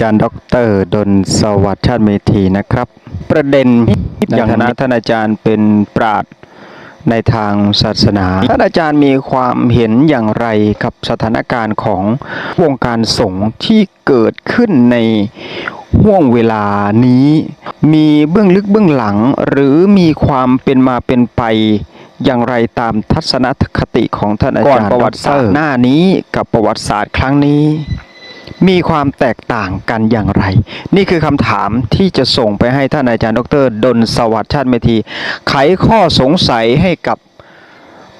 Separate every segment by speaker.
Speaker 1: จารย์ดอกเตอรดลสวัสดิ์ชาติเมธีนะครับ ประเด็นอย่างนะท่านอาจารย์เป็นปราดในทางศาสนา ท่านอาจารย์มีความเห็นอย่างไรกับสถานการณ์ของวงการสงฆ์ที่เกิดขึ้นในห่วงเวลานี้ มีเบื้องลึกเบื้องหลัง หรือมีความเป็นมาเป็นไปอย่างไรตามทัศนคติของท่านอาจารย์
Speaker 2: ก่อนประวัติศาสตร์
Speaker 1: หน้านี้กับประวัติศาสตร์ครั้งนี้ มีความแตกต่างกันอย่างไร นี่คือคำถามที่จะส่งไปให้ท่านอาจารย์ ดร ดลสวัสดิ์ชาติเมธี ไขข้อสงสัยให้กับ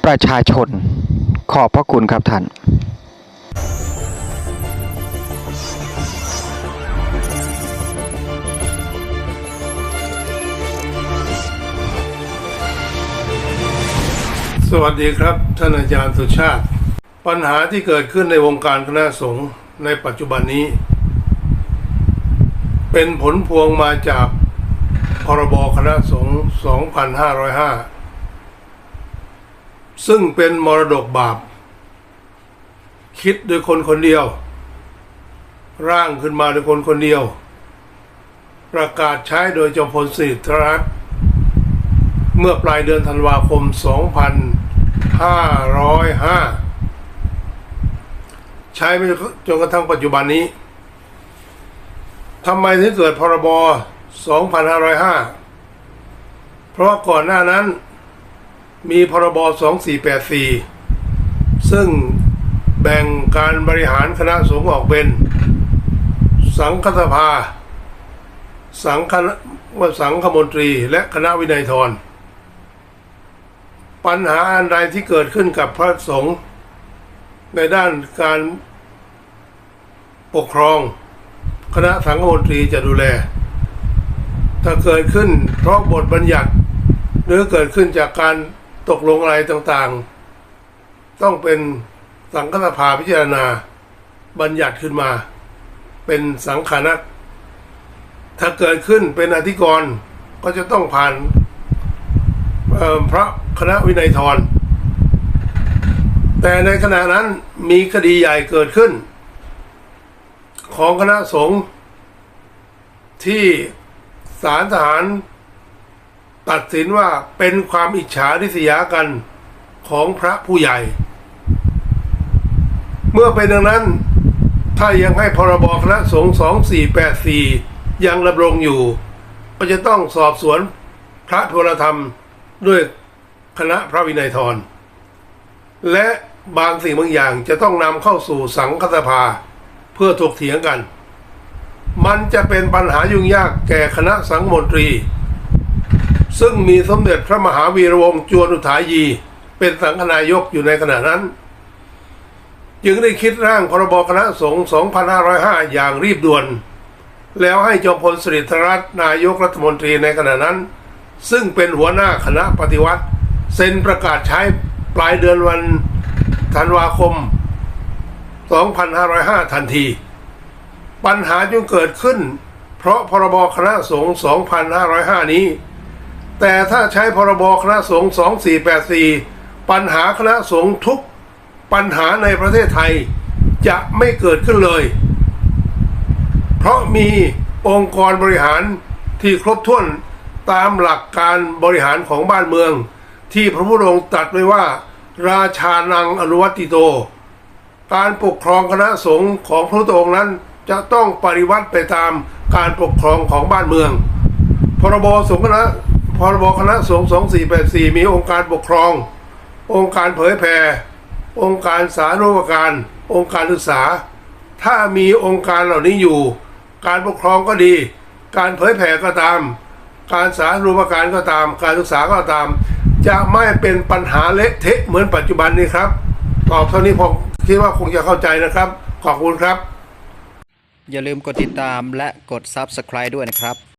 Speaker 1: ประชาชน ขอบพระคุณครับท่าน
Speaker 3: สวัสดีครับ ท่านอาจารย์สุชาติ ปัญหาที่เกิดขึ้นในวงการคณะสงฆ์ ในปัจจุบันนี้ เป็นผลพวงมาจากพรบคณะสงฆ์2505 ซึ่งเป็นมรดกบาป คิดโดยคนคนเดียว ร่างขึ้นมาโดยคนคนเดียว ประกาศใช้โดยจอมพลสฤษดิ์ธนรัตน์เมื่อปลายเดือนธันวาคม 2505 ใช้ไปจนกระทั่งปัจจุบันนี้ทำไมถึงเกิดพรบ 2505 เพราะก่อนหน้านั้นมีพรบ 2484 ซึ่งแบ่งการบริหารคณะสงฆ์ออกเป็น สังฆสภา สังฆว่าสังฆมนตรีและคณะวินัยทรปัญหาอันใดที่เกิดขึ้นกับพระสงฆ์ ในด้านการปกครอง คณะสังฆมนตรีจะดูแล ถ้าเกิดขึ้นเพราะบทบัญญัติ หรือเกิดขึ้นจากการตกลงอะไรต่างๆ ต้องเป็นสังฆสภาพิจารณา บัญญัติขึ้นมา เป็นสังฆานัตถ้าเกิดขึ้นเป็นอธิกรก็จะต้องผ่านพระคณะวินัยทร แต่ในขณะนั้นมีคดีใหญ่เกิดขึ้น ของคณะสงฆ์ที่ศาลทหาร ตัดสินว่าเป็นความอิจฉาริษยากันของพระผู้ใหญ่ เมื่อเป็นดังนั้น ถ้ายังให้พรบคณะสงฆ์2484 ยังดำรงอยู่ ก็จะต้องสอบสวนพระโทรธรรมด้วยคณะพระวินัยทรและ บางสิ่งบางอย่างจะต้องนำเข้าสู่สังฆสภา เพื่อถกเถียงกัน มันจะเป็นปัญหายุ่งยากแก่คณะสังมนตรี ซึ่งมีสมเด็จพระมหาวีระวงศ์จวนอุทายี เป็นสังฆนายกอยู่ในขณะนั้น จึงได้คิดร่างพรบคณะสงฆ์2505 อย่างรีบด่วน แล้วให้จอมพลสฤษดิ์ธรัตน์นายกรัฐมนตรีในขณะนั้น ซึ่งเป็นหัวหน้าคณะปฏิวัติเซ็นประกาศใช้ปลายเดือนวัน ธันวาคม 2505 ทันที ปัญหาจึงเกิดขึ้น เพราะพรบคณะสงฆ์2505 นี้ แต่ถ้าใช้พรบคณะสงฆ์2484 ปัญหาคณะสงฆ์ทุกปัญหาในประเทศไทยจะไม่เกิดขึ้นเลย เพราะมีองค์กรบริหารที่ครบถ้วนตามหลักการบริหารของบ้านเมือง ที่พระพุทธองค์ตรัสไว้ว่า ราชานังอนุวัติโต การปกครองคณะสงฆ์ของพระองค์นั้นจะต้องปฏิวัติไปตามการปกครองของบ้านเมือง พรบสงฆ์คณะพรบคณะสงฆ์2484 มีองค์การปกครอง องค์การเผยแผ่องค์การสาธารณการ องค์การศึกษา ถ้ามีองค์การเหล่านี้อยู่ การปกครองก็ดี การเผยแผ่ก็ตาม การสาธารณการก็ตาม การศึกษาก็ตาม จะไม่เป็นปัญหาเละเทะเหมือนปัจจุบันนี้ครับ ตอบเท่านี้ผมคิดว่าคงจะเข้าใจนะครับ ขอบคุณครับ
Speaker 1: อย่าลืมกดติดตามและกด Subscribe ด้วยนะครับ